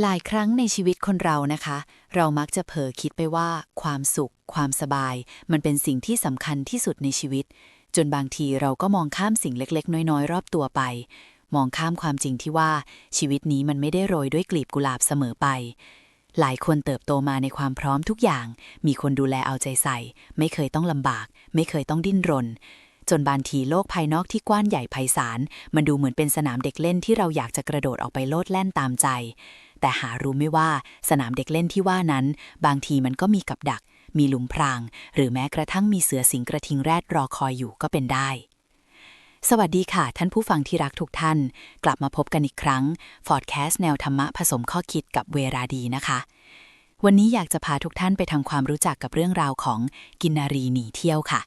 หลายครั้งในชีวิตคนเรานะคะ เรามักจะเผลอคิดไปว่า ความสุข ความสบาย มันเป็นสิ่งที่สำคัญที่สุดในชีวิต จนบางทีเราก็มองข้ามสิ่งเล็ก ๆ น้อย ๆ รอบตัวไป มองข้ามความจริงที่ว่าชีวิตนี้มันไม่ได้โรยด้วยกลีบกุหลาบเสมอไป หลายคนเติบโตมาในความพร้อมทุกอย่าง มีคนดูแลเอาใจใส่ ไม่เคยต้องลำบาก ไม่เคยต้องดิ้นรนจนบางทีโลกภายนอกที่กว้างใหญ่ไพศาลมันดูเหมือนเป็นสนามเด็กเล่นที่เราอยากจะกระโดดออกไปโลดแล่นตามใจ แต่หารู้ไม่ว่าสนามเด็กเล่นที่ว่านั้น บางทีมันก็มีกับดัก มีหลุมพราง หรือแม้กระทั่งมีเสือสิงกระทิงแรดรอคอยอยู่ก็เป็นได้สวัสดีค่ะ ท่านผู้ฟังที่รักทุกท่าน กลับมาพบกันอีกครั้งฟอร์ดแคสต์แนวธรรมะผสมข้อคิดกับเวราดีนะคะ วันนี้อยากจะพาทุกท่านไปทำความรู้จักกับเรื่องราวของกินนารีหนีเที่ยวค่ะ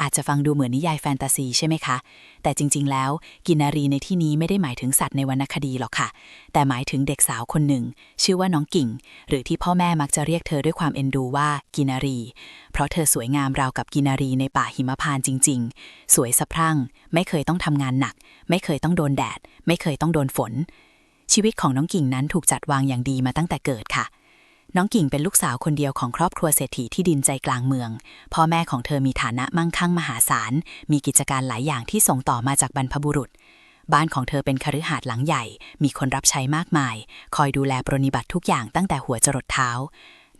อาจจะฟังดูเหมือนนิยายแฟนตาซีใช่ไหมคะ แต่จริง ๆ แล้ว กินนารีในที่นี้ไม่ได้หมายถึงสัตว์ในวรรณคดีหรอกค่ะ แต่หมายถึงเด็กสาวคนหนึ่ง ชื่อว่าน้องกิ่ง หรือที่พ่อแม่มักจะเรียกเธอด้วยความเอ็นดูว่ากินนารี เพราะเธอสวยงามราวกับกินนารีในป่าหิมพานต์จริง ๆ สวยสะพรั่ง ไม่เคยต้องทำงานหนัก ไม่เคยต้องโดนแดด ไม่เคยต้องโดนฝนชีวิตของน้องกิ่งนั้นถูกจัดวางอย่างดีมาตั้งแต่เกิดค่ะ น้องกิ่งเป็นลูกสาวคนเดียวของครอบครัวเศรษฐีที่ดินใจกลางเมือง พ่อแม่ของเธอมีฐานะมั่งคั่งมหาศาล มีกิจการหลายอย่างที่ส่งต่อมาจากบรรพบุรุษ บ้านของเธอเป็นคฤหาสน์หลังใหญ่ มีคนรับใช้มากมาย คอยดูแลปรนิบัติทุกอย่างตั้งแต่หัวจรดเท้า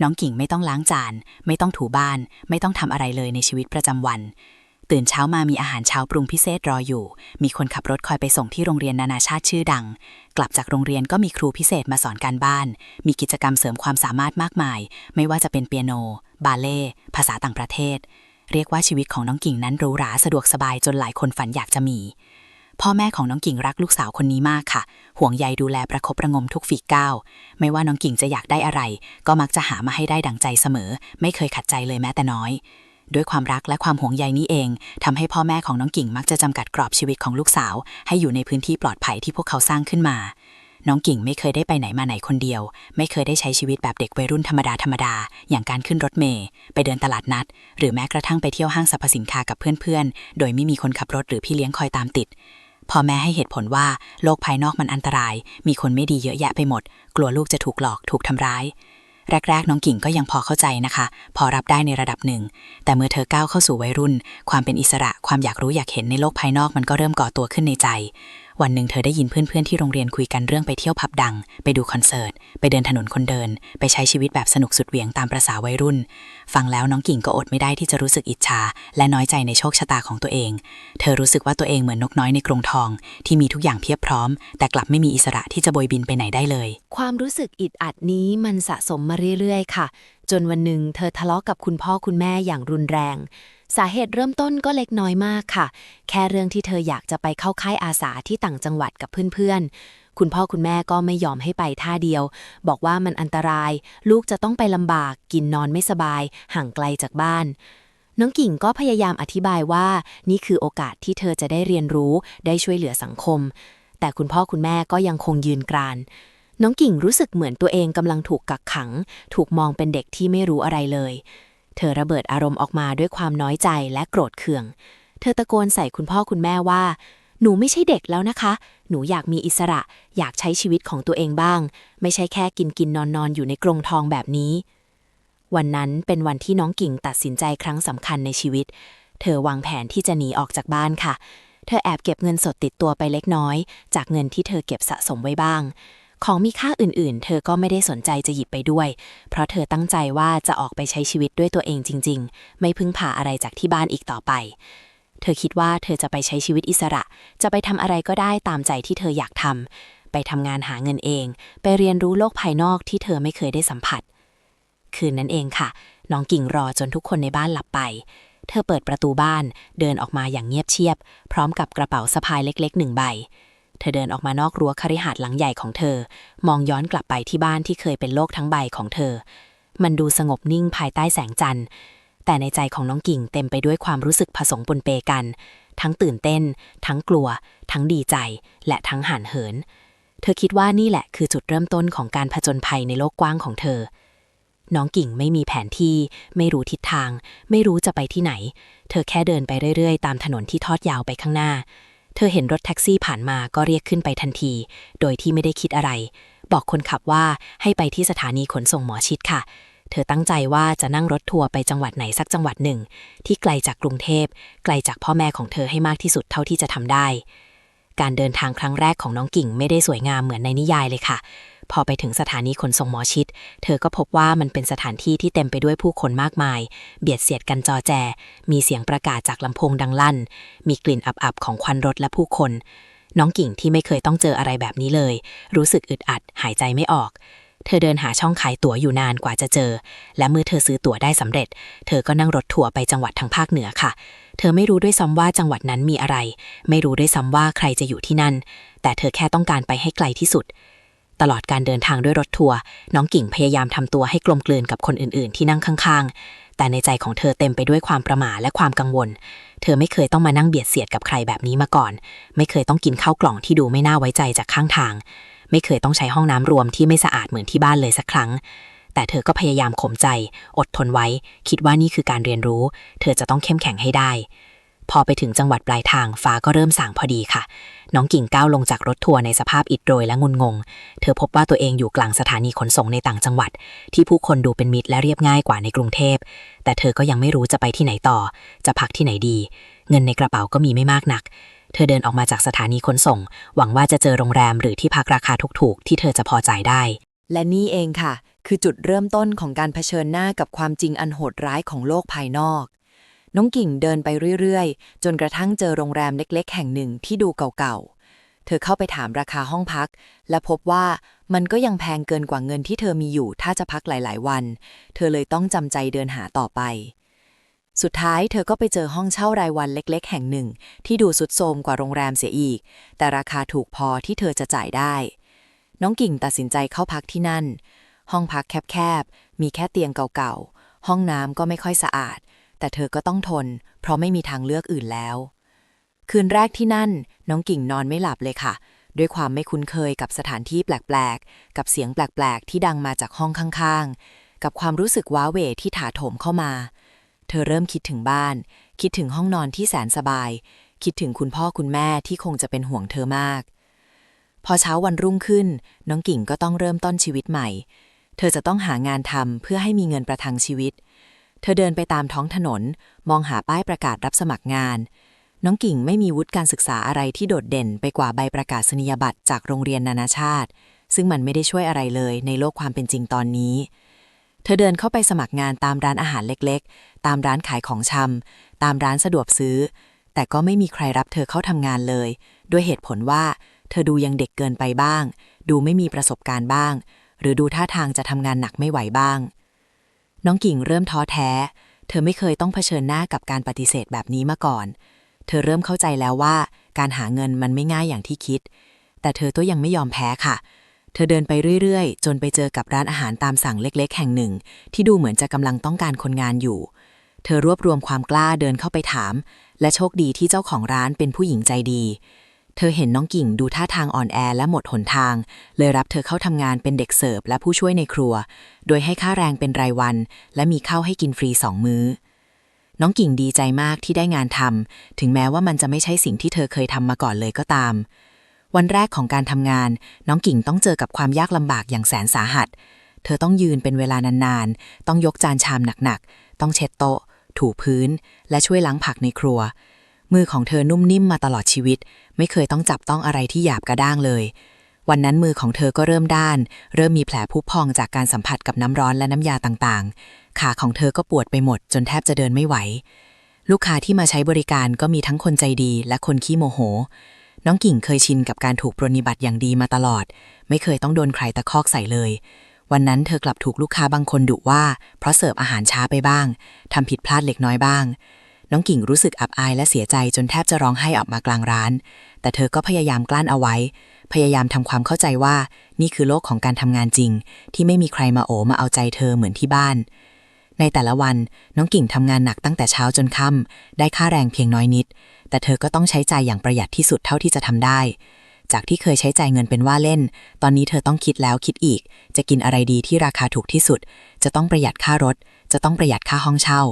น้องกิ่งไม่ต้องล้างจาน ไม่ต้องถูบ้าน ไม่ต้องทำอะไรเลยในชีวิตประจำวัน ตื่นเช้ามามีอาหารเช้าปรุงพิเศษรออยู่ มีคนขับรถคอยไปส่งที่โรงเรียนนานาชาติชื่อดัง กลับจากโรงเรียนก็มีครูพิเศษมาสอนการบ้าน มีกิจกรรมเสริมความสามารถมากมาย ไม่ว่าจะเป็นเปียโน บาเล่ ภาษาต่างประเทศ เรียกว่าชีวิตของน้องกิ่งนั้นหรูหราสะดวกสบายจนหลายคนฝันอยากจะมี พ่อแม่ของน้องกิ่งรักลูกสาวคนนี้มากค่ะ ห่วงใยดูแลประคบประงมทุกฝีก้าว ไม่ว่าน้องกิ่งจะอยากได้อะไร ก็มักจะหามาให้ได้ดังใจเสมอ ไม่เคยขัดใจเลยแม้แต่น้อย ด้วยความรักและความห่วงใยนี้เองทำให้พ่อแม่ของน้องกิ่งมักจะจำกัดกรอบชีวิตของลูกสาว ให้อยู่ในพื้นที่ปลอดภัยที่พวกเขาสร้างขึ้นมา น้องกิ่งไม่เคยได้ไปไหนมาไหนคนเดียว ไม่เคยได้ใช้ชีวิตแบบเด็กวัยรุ่นธรรมดาธรรมดาอย่างการขึ้นรถเมล์ไปเดินตลาดนัด หรือแม้กระทั่งไปเที่ยวห้างสรรพสินค้ากับเพื่อนๆ โดยไม่มีคนขับรถหรือพี่เลี้ยงคอยตามติดพ่อแม่ให้เหตุผลว่าโลกภายนอกมันอันตราย มีคนไม่ดีเยอะแยะไปหมด กลัวลูกจะถูกหลอกถูกทำร้าย แรกๆ น้องกิ่งก็ยังพอเข้าใจนะคะ พอรับได้ในระดับหนึ่ง แต่เมื่อเธอก้าวเข้าสู่วัยรุ่น ความเป็นอิสระความอยากรู้อยากเห็นในโลกภายนอกมันก็เริ่มก่อตัวขึ้นในใจ วันหนึ่งเธอได้ยินเพื่อนๆที่โรงเรียนคุยกันเรื่องไปเที่ยวผับดัง ไปดูคอนเสิร์ต ไปเดินถนนคนเดิน ไปใช้ชีวิตแบบสนุกสุดเหวี่ยงตามประษาวัยรุ่น ฟังแล้วน้องกิ่งก็อดไม่ได้ที่จะรู้สึกอิจฉาและน้อยใจในโชคชะตาของตัวเอง เธอรู้สึกว่าตัวเองเหมือนนกน้อยในกรงทอง ที่มีทุกอย่างเพียบพร้อม แต่กลับไม่มีอิสระที่จะบยบินไปไหนได้เลย ความรู้สึกอิดอัดนี้มันสะสมมาเรื่อยๆ ค่ะ จนวันหนึ่งเธอทะเลาะกับคุณพ่อคุณแม่อย่างรุนแรง สาเหตุเริ่มต้นก็เล็กน้อยมากค่ะ แค่เรื่องที่เธออยากจะไปเข้าค่ายอาสาที่ต่างจังหวัดกับเพื่อนๆ คุณพ่อคุณแม่ก็ไม่ยอมให้ไปท่าเดียว บอกว่ามันอันตราย ลูกจะต้องไปลำบาก กินนอนไม่สบาย ห่างไกลจากบ้าน น้องกิ่งก็พยายามอธิบายว่า นี่คือโอกาสที่เธอจะได้เรียนรู้ ได้ช่วยเหลือสังคม แต่คุณพ่อคุณแม่ก็ยังคงยืนกรานน้องกิ่งรู้สึกเหมือนตัวเองกำลังถูกกักขัง ถูกมองเป็นเด็กที่ไม่รู้อะไรเลย เธอระเบิดอารมณ์ออกมาด้วยความน้อยใจและโกรธเคือง เธอตะโกนใส่คุณพ่อคุณแม่ว่า หนูไม่ใช่เด็กแล้วนะคะ หนูอยากมีอิสระ อยากใช้ชีวิตของตัวเองบ้าง ไม่ใช่แค่กินกินนอนนอนอยู่ในกรงทองแบบนี้ วันนั้นเป็นวันที่น้องกิ่งตัดสินใจครั้งสำคัญในชีวิต เธอวางแผนที่จะหนีออกจากบ้านค่ะ เธอแอบเก็บเงินสดติดตัวไปเล็กน้อย จากเงินที่เธอเก็บสะสมไว้บ้าง ของมีค่าอื่นๆ เธอก็ไม่ได้สนใจจะหยิบไปด้วย เพราะเธอตั้งใจว่าจะออกไปใช้ชีวิตด้วยตัวเองจริง ๆ ไม่พึ่งพาอะไรจากที่บ้านอีกต่อไป เธอคิดว่าเธอจะไปใช้ชีวิตอิสระ จะไปทำอะไรก็ได้ตามใจที่เธออยากทำไปทำงานหาเงินเอง ไปเรียนรู้โลกภายนอกที่เธอไม่เคยได้สัมผัส คืนนั้นเองค่ะ น้องกิ่งรอจนทุกคนในบ้านหลับไปเธอเปิดประตูบ้านเดินออกมาอย่างเงียบเชียบ พร้อมกับกระเป๋าสะพายเล็กๆหนึ่งใบ เธอเดินออกมานอกรั้วคฤหาสน์หลังใหญ่ของเธอ มองย้อนกลับไปที่บ้านที่เคยเป็นโลกทั้งใบของเธอ มันดูสงบนิ่งภายใต้แสงจันทร์ แต่ในใจของน้องกิ่งเต็มไปด้วยความรู้สึกผสมปนเปกัน ทั้งตื่นเต้น ทั้งกลัว ทั้งดีใจ และทั้งห่านเหิน เธอคิดว่านี่แหละคือจุดเริ่มต้นของการผจญภัยในโลกกว้างของเธอ น้องกิ่งไม่มีแผนที่ ไม่รู้ทิศทาง ไม่รู้จะไปที่ไหน เธอแค่เดินไปเรื่อย ๆ ตามถนนที่ทอดยาวไปข้างหน้า เธอเห็นรถแท็กซี่ผ่านมาก็เรียกขึ้นไปทันที โดยที่ไม่ได้คิดอะไร บอกคนขับว่าให้ไปที่สถานีขนส่งหมอชิดค่ะ เธอตั้งใจว่าจะนั่งรถทัวร์ไปจังหวัดไหนสักจังหวัดหนึ่ง ที่ไกลจากกรุงเทพ ไกลจากพ่อแม่ของเธอให้มากที่สุดเท่าที่จะทำได้ การเดินทางครั้งแรกของน้องกิ่งไม่ได้สวยงามเหมือนในนิยายเลยค่ะ พอไปถึงสถานีขนส่งหมอชิด เธอก็พบว่ามันเป็นสถานที่ที่เต็มไปด้วยผู้คนมากมาย เบียดเสียดกันจอแจ มีเสียงประกาศจากลำโพงดังลั่น มีกลิ่นอับๆของควันรถและผู้คน น้องกิ่งที่ไม่เคยต้องเจออะไรแบบนี้เลย รู้สึกอึดอัด หายใจไม่ออก เธอเดินหาช่องขายตั๋วอยู่นานกว่าจะเจอ และเมื่อเธอซื้อตั๋วได้สำเร็จ เธอก็นั่งรถทัวร์ไปจังหวัดทางภาคเหนือค่ะเธอไม่รู้ด้วยซ้ำว่าจังหวัดนั้นมีอะไร ไม่รู้ด้วยซ้ำว่าใครจะอยู่ที่นั่น แต่เธอแค่ต้องการไปให้ไกลที่สุด ตลอดการเดินทางด้วยรถทัวร์น้องกิ่งพยายามทำตัวให้กลมกลืนกับคนอื่น ๆ ที่นั่งข้าง ๆ แต่ในใจของเธอเต็มไปด้วยความประหม่าและความกังวล เธอไม่เคยต้องมานั่งเบียดเสียดกับใครแบบนี้มาก่อน ไม่เคยต้องกินข้าวกล่องที่ดูไม่น่าไว้ใจจากข้างทาง ไม่เคยต้องใช้ห้องน้ำรวมที่ไม่สะอาดเหมือนที่บ้านเลยสักครั้ง แต่เธอก็พยายามข่มใจ อดทนไว้ คิดว่านี่คือการเรียนรู้ เธอจะต้องเข้มแข็งให้ได้ พอไปถึงจังหวัดปลายทางฟ้าก็เริ่มสางพอดีค่ะ น้องกิ่งก้าวลงจากรถทัวร์ในสภาพอิดโรยและงุนงง เธอพบว่าตัวเองอยู่กลางสถานีขนส่งในต่างจังหวัด ที่ผู้คนดูเป็นมิตรและเรียบง่ายกว่าในกรุงเทพ แต่เธอก็ยังไม่รู้จะไปที่ไหนต่อ จะพักที่ไหนดี เงินในกระเป๋าก็มีไม่มากนัก เธอเดินออกมาจากสถานีขนส่ง หวังว่าจะเจอโรงแรมหรือที่พักราคาถูกๆ ที่เธอจะพอจ่ายได้ และนี่เองค่ะ คือจุดเริ่มต้นของการเผชิญหน้ากับความจริงอันโหดร้ายของโลกภายนอก น้องกิ่งเดินไปเรื่อยๆ จนกระทั่งเจอโรงแรมเล็ก ๆ แห่งหนึ่งที่ดูเก่าๆ เธอเข้าไปถามราคาห้องพัก และพบว่ามันก็ยังแพงเกินกว่าเงินที่เธอมีอยู่ถ้าจะพักหลายๆ วัน เธอเลยต้องจำใจเดินหาต่อไป สุดท้ายเธอก็ไปเจอห้องเช่ารายวันเล็ก ๆ แห่งหนึ่ง ที่ดูสุดโทรมกว่าโรงแรมเสียอีก แต่ราคาถูกพอที่เธอจะจ่ายได้ น้องกิ่งตัดสินใจเข้าพักที่นั่น ห้องพักแคบๆ มีแค่เตียงเก่าๆ ห้องน้ำก็ไม่ค่อยสะอาด แต่เธอก็ต้องทน เพราะไม่มีทางเลือกอื่นแล้ว คืนแรกที่นั่น น้องกิ่งนอนไม่หลับเลยค่ะ ด้วยความไม่คุ้นเคยกับสถานที่แปลกๆ กับเสียงแปลกๆ ที่ดังมาจากห้องข้างๆ กับความรู้สึกว้าเหวที่ถาโถมเข้ามา เธอเริ่มคิดถึงบ้าน คิดถึงห้องนอนที่แสนสบาย คิดถึงคุณพ่อคุณแม่ที่คงจะเป็นห่วงเธอมาก พอเช้าวันรุ่งขึ้น น้องกิ่งก็ต้องเริ่มต้นชีวิตใหม่ เธอจะต้องหางานทำเพื่อให้มีเงินประทังชีวิตเเธอเดินไปตามท้องถนน มองหาป้ายประกาศรับสมัครงาน น้องกิ่งไม่มีวุฒิการศึกษาอะไรที่โดดเด่นไปกว่าใบประกาศนียบัตรจากโรงเรียนนานาชาติ ซึ่งมันไม่ได้ช่วยอะไรเลยในโลกความเป็นจริงตอนนี้ เธอเดินเข้าไปสมัครงานตามร้านอาหารเล็กๆ ตามร้านขายของชำตามร้านสะดวกซื้อ แต่ก็ไม่มีใครรับเธอเข้าทำงานเลย ด้วยเหตุผลว่า เธอดูยังเด็กเกินไปบ้าง ดูไม่มีประสบการณ์บ้าง หรือดูท่าทางจะทำงานหนักไม่ไหวบ้าง น้องกิ่งเริ่มท้อแท้ เธอไม่เคยต้องเผชิญหน้ากับการปฏิเสธแบบนี้มาก่อน เธอเริ่มเข้าใจแล้วว่า การหาเงินมันไม่ง่ายอย่างที่คิด แต่เธอก็ยังไม่ยอมแพ้ค่ะ เธอเดินไปเรื่อยๆ จนไปเจอกับร้านอาหารตามสั่งเล็กๆ แห่งหนึ่ง ที่ดูเหมือนจะกำลังต้องการคนงานอยู่ เธอรวบรวมความกล้าเดินเข้าไปถาม และโชคดีที่เจ้าของร้านเป็นผู้หญิงใจดี เธอเห็นน้องกิ่งดูท่าทางอ่อนแอและหมดหนทาง เลยรับเธอเข้าทำงานเป็นเด็กเสิร์ฟและผู้ช่วยในครัว โดยให้ค่าแรงเป็นรายวัน และมีข้าวให้กินฟรีสองมื้อ น้องกิ่งดีใจมากที่ได้งานทำถึงแม้ว่ามันจะไม่ใช่สิ่งที่เธอเคยทำมาก่อนเลยก็ตาม วันแรกของการทำงาน น้องกิ่งต้องเจอกับความยากลำบากอย่างแสนสาหัส เธอต้องยืนเป็นเวลานานๆ ต้องยกจานชามหนักๆ ต้องเช็ดโต๊ะ ถูพื้น และช่วยล้างผักในครัว มือของเธอนุ่มนิ่มมาตลอดชีวิต ไม่เคยต้องจับต้องอะไรที่หยาบกระด้างเลย วันนั้นมือของเธอก็เริ่มด้าน เริ่มมีแผลพุพองจากการสัมผัสกับน้ำร้อนและน้ำยาต่างๆ ขาของเธอก็ปวดไปหมด จนแทบจะเดินไม่ไหว ลูกค้าที่มาใช้บริการก็มีทั้งคนใจดีและคนขี้โมโห น้องกิ่งเคยชินกับการถูกปรนนิบัติอย่างดีมาตลอด ไม่เคยต้องโดนใครตะคอกใส่เลยวันนั้นเธอกลับถูกลูกค้าบางคนดุว่า เพราะเสิร์ฟอาหารช้าไปบ้าง ทำผิดพลาดเล็กน้อยบ้าง น้องกิ่งรู้สึกอับอายและเสียใจจนแทบจะร้องไห้ออกมากลางร้าน แต่เธอก็พยายามกลั้นเอาไว้ พยายามทำความเข้าใจว่า นี่คือโลกของการทำงานจริง ที่ไม่มีใครมาโอมาเอาใจเธอเหมือนที่บ้าน ในแต่ละวันน้องกิ่งทำงานหนักตั้งแต่เช้าจนค่ำได้ค่าแรงเพียงน้อยนิด แต่เธอก็ต้องใช้ใจอย่างประหยัดที่สุดเท่าที่จะทำได้ จากที่เคยใช้ใจเงินเป็นว่าเล่น ตอนนี้เธอต้องคิดแล้วคิดอีก จะกินอะไรดีที่ราคาถูกที่สุด จะต้องประหยัดค่ารถ จะต้องประหยัดค่าห้องเช่า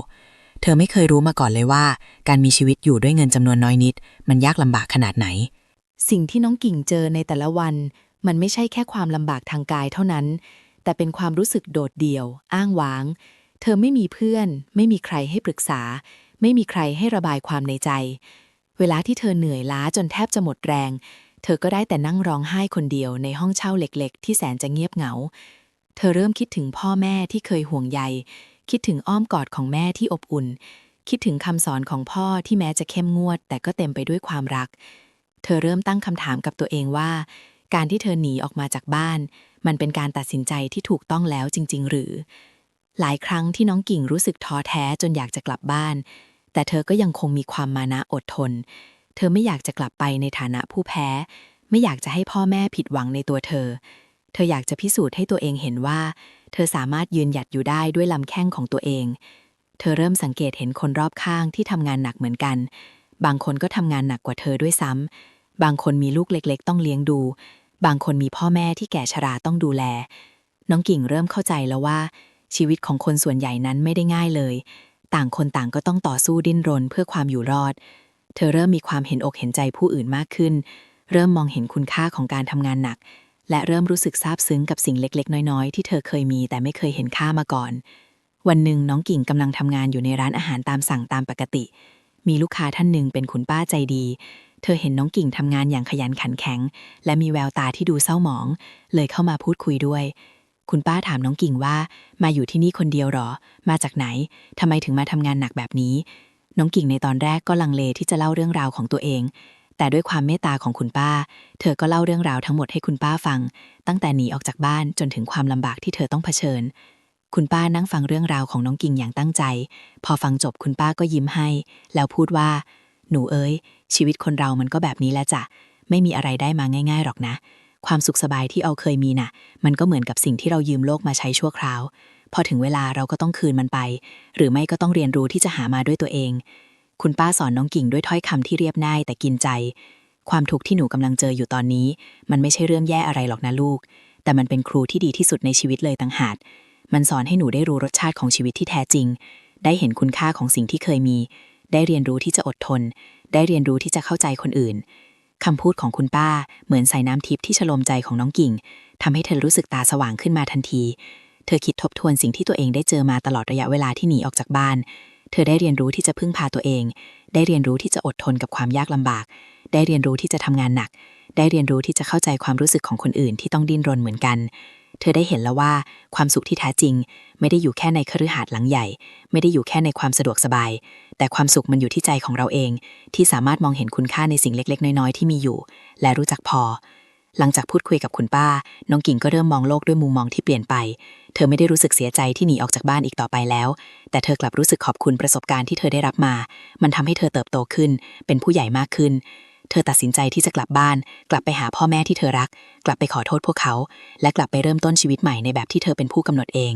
เธอไม่เคยรู้มาก่อนเลยว่า การมีชีวิตอยู่ด้วยเงินจำนวนน้อยนิด มันยากลำบากขนาดไหน สิ่งที่น้องกิ่งเจอในแต่ละวัน มันไม่ใช่แค่ความลำบากทางกายเท่านั้น แต่เป็นความรู้สึกโดดเดี่ยว อ้างว้าง เธอไม่มีเพื่อน ไม่มีใครให้ปรึกษา ไม่มีใครให้ระบายความในใจ เวลาที่เธอเหนื่อยล้าจนแทบจะหมดแรง เธอก็ได้แต่นั่งร้องไห้คนเดียวในห้องเช่าเล็ก ๆ ที่แสนจะเงียบเหงา เธอเริ่มคิดถึงพ่อแม่ที่เคยห่วงใย คิดถึงอ้อมกอดของแม่ที่อบอุ่น คิดถึงคำสอนของพ่อที่แม้จะเข้มงวด แต่ก็เต็มไปด้วยความรัก เธอเริ่มตั้งคำถามกับตัวเองว่า การที่เธอหนีออกมาจากบ้าน มันเป็นการตัดสินใจที่ถูกต้องแล้วจริง ๆ หรือ หลายครั้งที่น้องกิ่งรู้สึกท้อแท้จนอยากจะกลับบ้าน แต่เธอก็ยังคงมีความมานะอดทน เธอไม่อยากจะกลับไปในฐานะผู้แพ้ ไม่อยากจะให้พ่อแม่ผิดหวังในตัวเธอ เธออยากจะพิสูจน์ให้ตัวเองเห็นว่า เธอสามารถยืนหยัดอยู่ได้ด้วยลำแข้งของตัวเอง เธอเริ่มสังเกตเห็นคนรอบข้างที่ทำงานหนักเหมือนกัน บางคนก็ทำงานหนักกว่าเธอด้วยซ้ำบางคนมีลูกเล็กๆ ต้องเลี้ยงดู บางคนมีพ่อแม่ที่แก่ชราต้องดูแล น้องกิ่งเริ่มเข้าใจแล้วว่า ชีวิตของคนส่วนใหญ่นั้นไม่ได้ง่ายเลย ต่างคนต่างก็ต้องต่อสู้ดิ้นรนเพื่อความอยู่รอด เธอเริ่มมีความเห็นอกเห็นใจผู้อื่นมากขึ้น เริ่มมองเห็นคุณค่าของการทำงานหนัก และเริ่มรู้สึกซาบซึ้งกับสิ่งเล็กๆ น้อยๆ ที่เธอเคยมีแต่ไม่เคยเห็นค่ามาก่อน วันหนึ่งน้องกิ่งกำลังทำงานอยู่ในร้านอาหารตามสั่งตามปกติ มีลูกค้าท่านหนึ่งเป็นคุณป้าใจดี เธอเห็นน้องกิ่งทำงานอย่างขยันขันแข็ง และมีแววตาที่ดูเศร้าหมอง เลยเข้ามาพูดคุยด้วย คุณป้าถามน้องกิ่งว่า มาอยู่ที่นี่คนเดียวหรอ มาจากไหนทำไมถึงมาทำงานหนักแบบนี้ น้องกิ่งในตอนแรกก็ลังเลที่จะเล่าเรื่องราวของตัวเอง แต่ด้วยความเมตตาของคุณป้า เธอก็เล่าเรื่องราวทั้งหมดให้คุณป้าฟัง ตั้งแต่หนีออกจากบ้านจนถึงความลำบากที่เธอต้องเผชิญ คุณป้านั่งฟังเรื่องราวของน้องกิ่งอย่างตั้งใจ พอฟังจบคุณป้าก็ยิ้มให้ แล้วพูดว่า หนูเอ้ย ชีวิตคนเรามันก็แบบนี้แหละจ้ะ ไม่มีอะไรได้มาง่าย ๆหรอกนะ ความสุขสบายที่เอาเคยมีน่ะ มันก็เหมือนกับสิ่งที่เรายืมโลกมาใช้ชั่วคราว พอถึงเวลาเราก็ต้องคืนมันไป หรือไม่ก็ต้องเรียนรู้ที่จะหามาด้วยตัวเอง คุณป้าสอนน้องกิ่งด้วยถ้อยคำที่เรียบง่ายแต่กินใจ ความทุกข์ที่หนูกำลังเจออยู่ตอนนี้ มันไม่ใช่เรื่องแย่อะไรหรอกนะลูก แต่มันเป็นครูที่ดีที่สุดในชีวิตเลยต่างหากมันสอนให้หนูได้รู้รสชาติของชีวิตที่แท้จริง ได้เห็นคุณค่าของสิ่งที่เคยมี ได้เรียนรู้ที่จะอดทน ได้เรียนรู้ที่จะเข้าใจคนอื่นคำพูดของคุณป้าเหมือนใส่น้ำทิพย์ที่ฉโลมใจของน้องกิ่งทำให้เธอรู้สึกตาสว่างขึ้นมาทันที เธอคิดทบทวนสิ่งที่ตัวเองได้เจอมาตลอดระยะเวลาที่หนีออกจากบ้าน เธอได้เรียนรู้ที่จะพึ่งพาตัวเอง ได้เรียนรู้ที่จะอดทนกับความยากลำบาก ได้เรียนรู้ที่จะทำงานหนัก ได้เรียนรู้ที่จะเข้าใจความรู้สึกของคนอื่นที่ต้องดิ้นรนเหมือนกัน เธอได้เห็นแล้วว่าความสุขที่แท้จริง ไม่ได้อยู่แค่ในคฤหาสน์หลังใหญ่ ไม่ได้อยู่แค่ในความสะดวกสบาย แต่ความสุขมันอยู่ที่ใจของเราเอง ที่สามารถมองเห็นคุณค่าในสิ่งเล็ก ๆ น้อยๆที่มีอยู่ และรู้จักพอ หลังจากพูดคุยกับคุณป้า น้องกิ่งก็เริ่มมองโลกด้วยมุมมองที่เปลี่ยนไป เธอไม่ได้รู้สึกเสียใจที่หนีออกจากบ้านอีกต่อไปแล้ว แต่เธอกลับรู้สึกขอบคุณประสบการณ์ที่เธอได้รับมา มันทำให้เธอเติบโตขึ้น เป็นผู้ใหญ่มากขึ้น เธอตัดสินใจที่จะกลับบ้าน กลับไปหาพ่อแม่ที่เธอรัก กลับไปขอโทษพวกเขา และกลับไปเริ่มต้นชีวิตใหม่ในแบบที่เธอเป็นผู้กำหนดเอง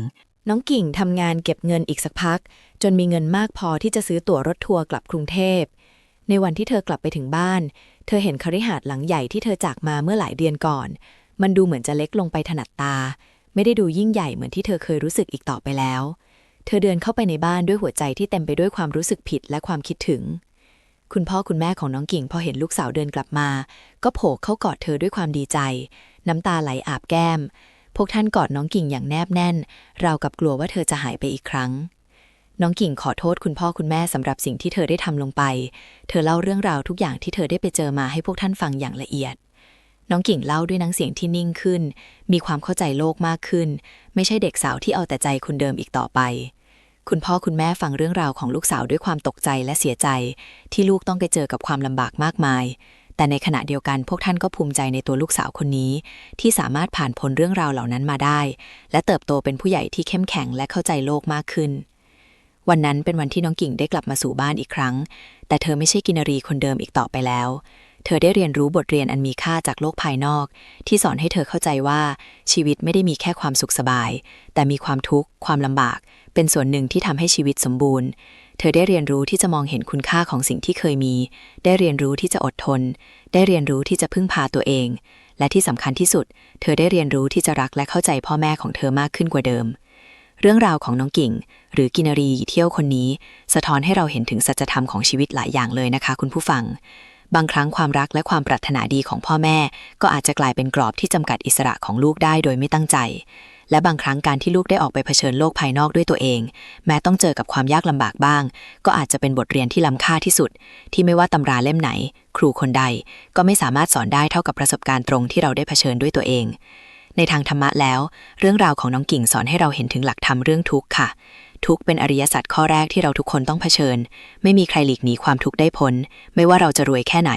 น้องกิ่งทำงานเก็บเงินอีกสักพัก จนมีเงินมากพอที่จะซื้อตั๋วรถทัวร์กลับกรุงเทพ ในวันที่เธอกลับไปถึงบ้าน เธอเห็นคฤหาสน์หลังใหญ่ที่เธอจากมาเมื่อหลายเดือนก่อน มันดูเหมือนจะเล็กลงไปถนัดตา ไม่ได้ดูยิ่งใหญ่เหมือนที่เธอเคยรู้สึกอีกต่อไปแล้ว เธอเดินเข้าไปในบ้านด้วยหัวใจที่เต็มไปด้วยความรู้สึกผิดและความคิดถึง คุณพ่อคุณแม่ของน้องกิ่งพอเห็นลูกสาวเดินกลับมา ก็โผล่เข้ากอดเธอด้วยความดีใจ น้ำตาไหลอาบแก้ม พวกท่านกอดน้องกิ่งอย่างแนบแน่น ราวกับกลัวว่าเธอจะหายไปอีกครั้ง น้องกิ่งขอโทษคุณพ่อคุณแม่สำหรับสิ่งที่เธอได้ทำลงไป เธอเล่าเรื่องราวทุกอย่างที่เธอได้ไปเจอมาให้พวกท่านฟังอย่างละเอียด น้องกิ่งเล่าด้วยน้ำเสียงที่นิ่งขึ้น มีความเข้าใจโลกมากขึ้น ไม่ใช่เด็กสาวที่เอาแต่ใจคนเดิมอีกต่อไป คุณพ่อคุณแม่ฟังเรื่องราวของลูกสาวด้วยความตกใจและเสียใจ ที่ลูกต้องไปเจอกับความลำบากมากมาย แต่ในขณะเดียวกันพวกท่านก็ภูมิใจในตัวลูกสาวคนนี้ ที่สามารถผ่านพ้นเรื่องราวเหล่านั้นมาได้ และเติบโตเป็นผู้ใหญ่ที่เข้มแข็งและเข้าใจโลกมากขึ้น วันนั้นเป็นวันที่น้องกิ่งได้กลับมาสู่บ้านอีกครั้ง แต่เธอไม่ใช่กินรีคนเดิมอีกต่อไปแล้ว เธอได้เรียนรู้บทเรียนอันมีค่าจากโลกภายนอก ที่สอนให้เธอเข้าใจว่าชีวิตไม่ได้มีแค่ความสุขสบาย แต่มีความทุกข์ ความลำบาก เป็นส่วนหนึ่งที่ทำให้ชีวิตสมบูรณ์ เธอได้เรียนรู้ที่จะมองเห็นคุณค่าของสิ่งที่เคยมี ได้เรียนรู้ที่จะอดทน ได้เรียนรู้ที่จะพึ่งพาตัวเอง และที่สำคัญที่สุด เธอได้เรียนรู้ที่จะรักและเข้าใจพ่อแม่ของเธอมากขึ้นกว่าเดิม เรื่องราวของน้องกิ่ง หรือกินรีเที่ยวคนนี้ สะท้อนให้เราเห็นถึงสัจธรรมของชีวิตหลายอย่างเลยนะคะ คุณผู้ฟัง บางครั้งความรักและความปรารถนาดีของพ่อแม่ ก็อาจจะกลายเป็นกรอบที่จำกัดอิสระของลูกได้โดยไม่ตั้งใจ และบางครั้งการที่ลูกได้ออกไปเผชิญโลกภายนอกด้วยตัวเอง แม้ต้องเจอกับความยากลำบากบ้าง ก็อาจจะเป็นบทเรียนที่ล้ำค่าที่สุด ที่ไม่ว่าตำราเล่มไหน ครูคนใด ก็ไม่สามารถสอนได้เท่ากับประสบการณ์ตรงที่เราได้เผชิญด้วยตัวเอง ในทางธรรมะแล้ว เรื่องราวของน้องกิ่งสอนให้เราเห็นถึงหลักธรรมเรื่องทุกข์ค่ะ ทุกข์เป็นอริยสัจข้อแรกที่เราทุกคนต้องเผชิญ ไม่มีใครหลีกหนีความทุกข์ได้พ้น ไม่ว่าเราจะรวยแค่ไหน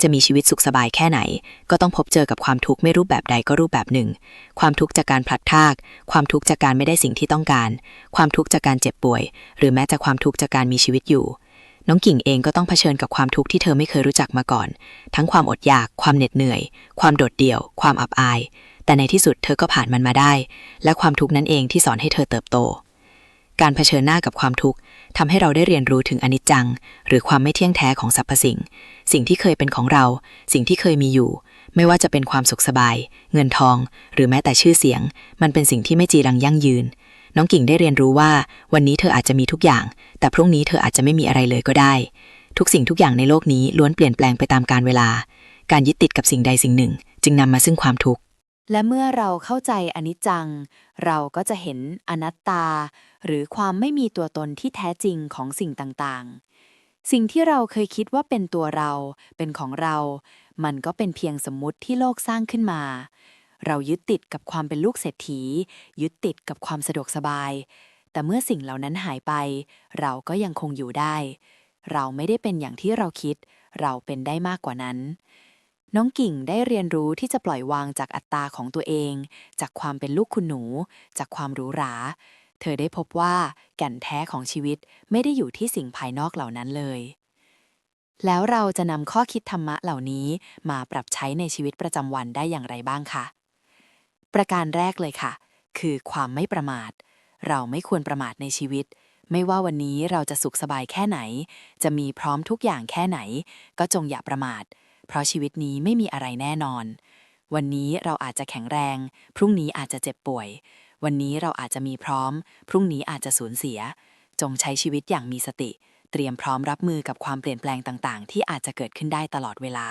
จะมีชีวิตสุขสบายแค่ไหน ก็ต้องพบเจอกับความทุกข์ไม่รูปแบบใดก็รูปแบบหนึ่ง ความทุกข์จากการพลัดพราก ความทุกข์จากการไม่ได้สิ่งที่ต้องการ ความทุกข์จากการเจ็บป่วย หรือแม้แต่ความทุกข์จากการมีชีวิตอยู่น้องกิ่งเองก็ต้องเผชิญกับความทุกข์ที่เธอไม่เคยรู้จักมาก่อน ทั้งความอดอยาก ความเหน็ดเหนื่อย ความโดดเดี่ยว ความอับอาย แต่ในที่สุดเธอก็ผ่านมันมาได้ และความทุกข์นั้นเองที่สอนให้เธอเติบโต การเผชิญหน้ากับความทุกข์ทำให้เราได้เรียนรู้ถึงอนิจจัง หรือความไม่เที่ยงแท้ของสรรพสิ่ง สิ่งที่เคยเป็นของเรา สิ่งที่เคยมีอยู่ ไม่ว่าจะเป็นความสุขสบาย เงินทอง หรือแม้แต่ชื่อเสียง มันเป็นสิ่งที่ไม่จีรังยั่งยืน น้องกิ่งได้เรียนรู้ว่า วันนี้เธออาจจะมีทุกอย่าง แต่พรุ่งนี้เธออาจจะไม่มีอะไรเลยก็ได้ ทุกสิ่งทุกอย่างในโลกนี้ล้วนเปลี่ยนแปลงไปตามกาลเวลา การยึดติดกับสิ่งใดสิ่งหนึ่ง จึงนำมาซึ่งความทุกข์ และเมื่อเราเข้าใจอนิจจัง เราก็จะเห็นอนัตตา หรือความไม่มีตัวตนที่แท้จริงของสิ่งต่างๆ สิ่งที่เราเคยคิดว่าเป็นตัวเรา เป็นของเรา มันก็เป็นเพียงสมมุติที่โลกสร้างขึ้นมา เรายึดติดกับความเป็นลูกเศรษฐี ยึดติดกับความสะดวกสบาย แต่เมื่อสิ่งเหล่านั้นหายไป เราก็ยังคงอยู่ได้ เราไม่ได้เป็นอย่างที่เราคิด เราเป็นได้มากกว่านั้น น้องกิ่งได้เรียนรู้ที่จะปล่อยวางจากอัตตาของตัวเอง จากความเป็นลูกคุณหนู จากความหรูหรา เธอได้พบว่าแก่นแท้ของชีวิตไม่ได้อยู่ที่สิ่งภายนอกเหล่านั้นเลย แล้วเราจะนำข้อคิดธรรมะเหล่านี้มาปรับใช้ในชีวิตประจำวันได้อย่างไรบ้างคะประการแรกเลยค่ะ คือความไม่ประมาท เราไม่ควรประมาทในชีวิต ไม่ว่าวันนี้เราจะสุขสบายแค่ไหน จะมีพร้อมทุกอย่างแค่ไหน ก็จงอย่าประมาท เพราะชีวิตนี้ไม่มีอะไรแน่นอน วันนี้เราอาจจะแข็งแรง พรุ่งนี้อาจจะเจ็บป่วย วันนี้เราอาจจะมีพร้อม พรุ่งนี้อาจจะสูญเสีย จงใช้ชีวิตอย่างมีสติ เตรียมพร้อมรับมือกับความเปลี่ยนแปลงต่าง ๆ ที่อาจจะเกิดขึ้นได้ตลอดเวลา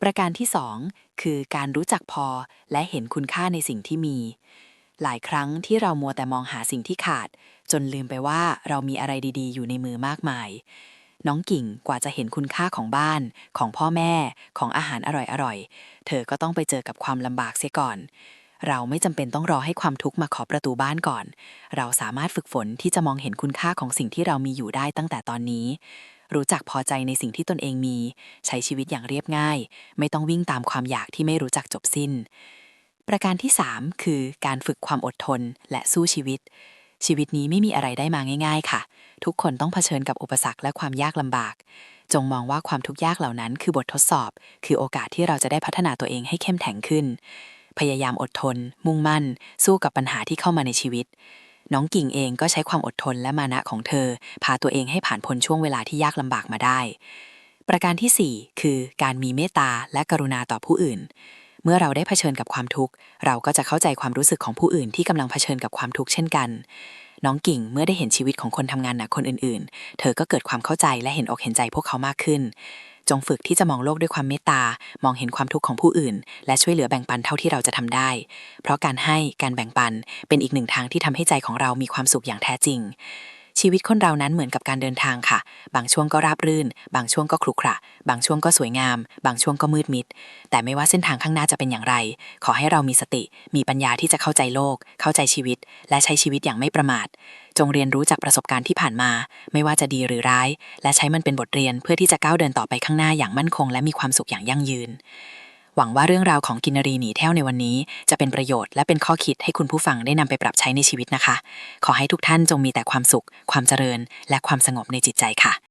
ประการที่ 2 คือการรู้จักพอและเห็นคุณค่าในสิ่งที่มี หลายครั้งที่เรามัวแต่มองหาสิ่งที่ขาด จนลืมไปว่าเรามีอะไรดี ๆ อยู่ในมือมากมาย น้องกิ่งกว่าจะเห็นคุณค่าของบ้าน ของพ่อแม่ ของอาหารอร่อยๆ เธอก็ต้องไปเจอกับความลำบากเสียก่อน เราไม่จำเป็นต้องรอให้ความทุกข์มาขอประตูบ้านก่อน เราสามารถฝึกฝนที่จะมองเห็นคุณค่าของสิ่งที่เรามีอยู่ได้ตั้งแต่ตอนนี้ รู้จักพอใจในสิ่งที่ตนเองมี ใช้ชีวิตอย่างเรียบง่าย ไม่ต้องวิ่งตามความอยากที่ไม่รู้จักจบสิ้น ประการที่ 3 คือการฝึกความอดทนและสู้ชีวิต ชีวิตนี้ไม่มีอะไรได้มาง่าย ๆ ค่ะ ทุกคนต้องเผชิญกับอุปสรรคและความยากลำบาก จงมองว่าความทุกข์ยากเหล่านั้นคือบททดสอบ คือโอกาสที่เราจะได้พัฒนาตัวเองให้เข้มแข็งขึ้น พยายามอดทน มุ่งมั่น สู้กับปัญหาที่เข้ามาในชีวิต น้องกิ่งเองก็ใช้ความอดทนและมานะของเธอ พาตัวเองให้ผ่านพ้นช่วงเวลาที่ยากลำบากมาได้ ประการทีสี่4 คือ การมีเมตตาและกรุณาต่อผู้อื่น เมื่อเราได้เผชิญกับความทุกข์ เราก็จะเข้าใจความรู้สึกของผู้อื่นที่กำลังเผชิญกับความทุกข์เช่นกัน น้องกิ่งเมื่อได้เห็นชีวิตของคนทำงานหนักคนอื่น ๆ เธอก็เกิดความเข้าใจและเห็นอกเห็นใจพวกเขามากขึ้น จงฝึกที่จะมองโลกด้วยความเมตตา มองเห็นความทุกข์ของผู้อื่น และช่วยเหลือแบ่งปันเท่าที่เราจะทำได้ เพราะการให้การแบ่งปันเป็นอีกหนึ่งทางที่ทำให้ใจของเรามีความสุขอย่างแท้จริง ชีวิตคนเรานั้นเหมือนกับการเดินทางค่ะ บางช่วงก็ราบรื่น บางช่วงก็ขรุขระ บางช่วงก็สวยงาม บางช่วงก็มืดมิด แต่ไม่ว่าเส้นทางข้างหน้าจะเป็นอย่างไร ขอให้เรามีสติ มีปัญญาที่จะเข้าใจโลก เข้าใจชีวิต และใช้ชีวิตอย่างไม่ประมาท จงเรียนรู้จากประสบการณ์ที่ผ่านมา ไม่ว่าจะดีหรือร้าย และใช้มันเป็นบทเรียนเพื่อที่จะก้าวเดินต่อไปข้างหน้าอย่างมั่นคง และมีความสุขอย่างยั่งยืน หวังว่าเรื่องราวของกินรีหนีเที่ยวในวันนี้ จะเป็นประโยชน์และเป็นข้อคิดให้คุณผู้ฟังได้นำไปปรับใช้ในชีวิตนะคะ ขอให้ทุกท่านจงมีแต่ความสุข ความเจริญ และความสงบในจิตใจค่ะ